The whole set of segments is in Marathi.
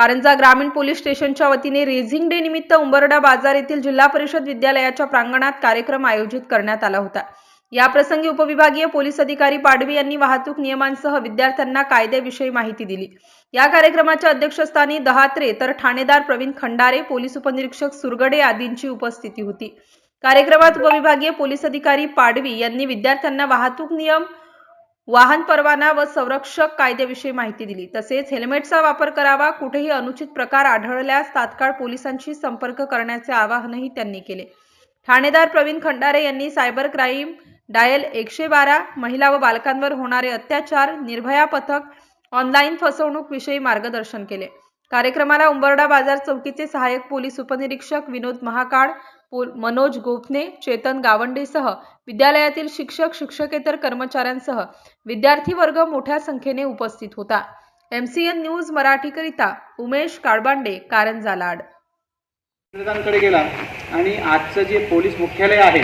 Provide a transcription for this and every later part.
कारंजा ग्रामीण पोलीस स्टेशनच्या वतीने रेझिंग डे निमित्त उंबरडा बाजार येथील जिल्हा परिषद विद्यालयाच्या प्रांगणात कार्यक्रम आयोजित करण्यात आला होता. या प्रसंगी उपविभागीय पोलीस अधिकारी पाडवी यांनी वाहतूक नियमांसह विद्यार्थ्यांना कायद्याविषयी माहिती दिली. या कार्यक्रमाच्या अध्यक्षस्थानी दहात्रे तर ठाणेदार प्रवीण खंडारे पोलीस उपनिरीक्षक सुरगडे आदींची उपस्थिती होती. कार्यक्रमात उपविभागीय पोलीस अधिकारी पाडवी यांनी विद्यार्थ्यांना वाहतूक नियम वाहन परवाना व संरक्षक कायद्याविषयी माहिती दिली. तसेच हेल्मेटचा वापर करावा कुठेही अनुचित प्रकार आढळल्यास तात्काळ पोलिसांशी संपर्क करण्याचे आवाहनही त्यांनी केले. ठाणेदार प्रवीण खंडारे यांनी सायबर क्राईम डायल एकशे बारा महिला व बालकांवर होणारे अत्याचार निर्भया पथक ऑनलाईन फसवणूक विषयी मार्गदर्शन केले. कार्यक्रमाला उंबरडा बाजार चौकीचे सहाय्यक पोलीस उपनिरीक्षक विनोद महाकाळ पोल- मनोज गोपने चेतन गावंडेसह विद्यालयातील शिक्षक शिक्षकेतर कर्मचाऱ्यांसह विद्यार्थी वर्ग मोठ्या संख्येने उपस्थित होता. एमसीएन न्यूज मराठीकरिता उमेश काळबांडे कारंजा लाड इंग्रजांकडे गेला आणि आजचं जे पोलीस मुख्यालय आहे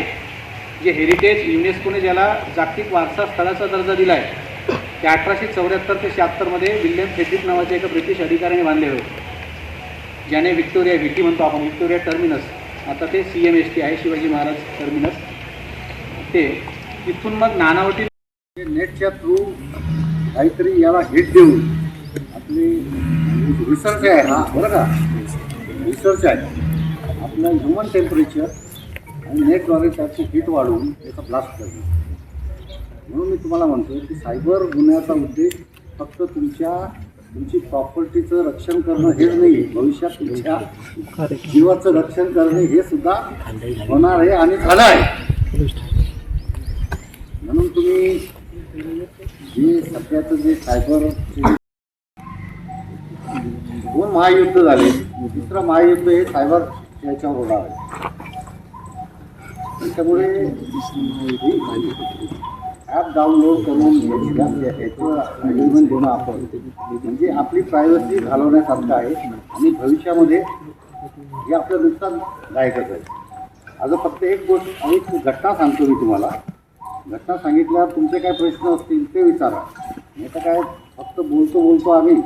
जे हेरिटेज युनेस्कोने ज्याला जागतिक वारसा स्थळाचा दर्जा दिला आहे ते अठराशे चौऱ्याहत्तर ते शहात्तरमध्ये विल्यम फेड्रिक नावाच्या एका ब्रिटिश अधिकाऱ्याने बांधले होते. ज्याने विक्टोरिया व्हिटी म्हणतो आपण विक्टोरिया टर्मिनस आता ते सी एम एस टी आहे शिवाजी महाराज टर्मिनस ते तिथून मग नानावटी नेटच्या थ्रू काहीतरी याला हिट देऊन आपली रिसर्च आहे हा बरं का? रिसर्च आहे. आपलं ह्युमन टेम्परेचर आणि नेटद्वारे त्याची हिट वाढवून त्याचा ब्लास्ट करणे म्हणून मी तुम्हाला म्हणतो की सायबर गुन्ह्याचा उद्देश फक्त तुमच्या तुमची प्रॉपर्टीचं रक्षण करणं हेच नाही भविष्यात तुमच्या जीवाचं रक्षण करणे हे सुद्धा होणार आहे आणि झालं आहे. म्हणून तुम्ही जे सध्याचं जे सायबर दोन महायुद्ध झाले दुसरं महायुद्ध हे सायबर याच्यावर होणार आहे. त्यामुळे ॲप डाउनलोड करून याचं ॲग्रीमेंट देणं आपण. म्हणजे आपली प्रायव्हसी घालवण्यासारखं आहे. आणि भविष्यामध्ये हे आपलं नुकसानदायकच आहे. आता फक्त एक गोष्ट आणि घटना सांगतो मी तुम्हाला. घटना सांगितल्यावर तुमचे काय प्रश्न असतील ते विचारा. नाही तर काय फक्त बोलतो बोलतो आम्ही.